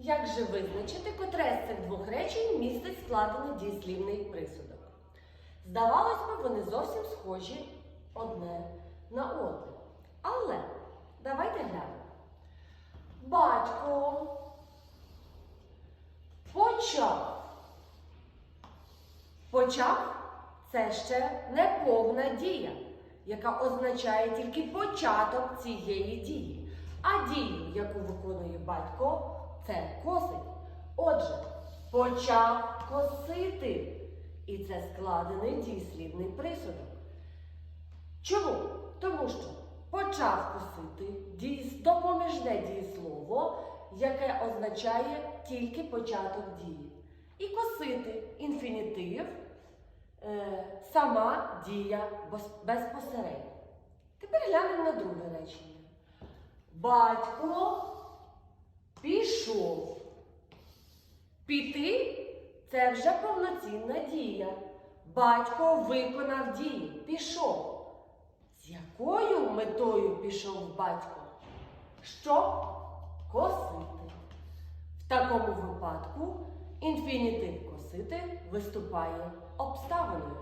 Як же визначити, котре з цих двох речень містить складений дієслівний присудок? Здавалось би, вони зовсім схожі одне на одне. Але давайте глянемо. Батько почав. Почав це ще не повна дія, яка означає тільки початок цієї дії. А дію, яку виконує батько, це косить. Отже, почав косити. І це складений дієслівний присудок. Чому? Тому що почав косити допоміжне дієслово, яке означає тільки початок дії. І косити інфінітив, е, сама дія безпосередньо. Тепер глянемо на друге речення. Батько пішов. Піти це вже повноцінна дія. Батько виконав дії, пішов. З якою метою пішов батько? Щоб косити. В такому випадку інфінітив косити виступає обставиною.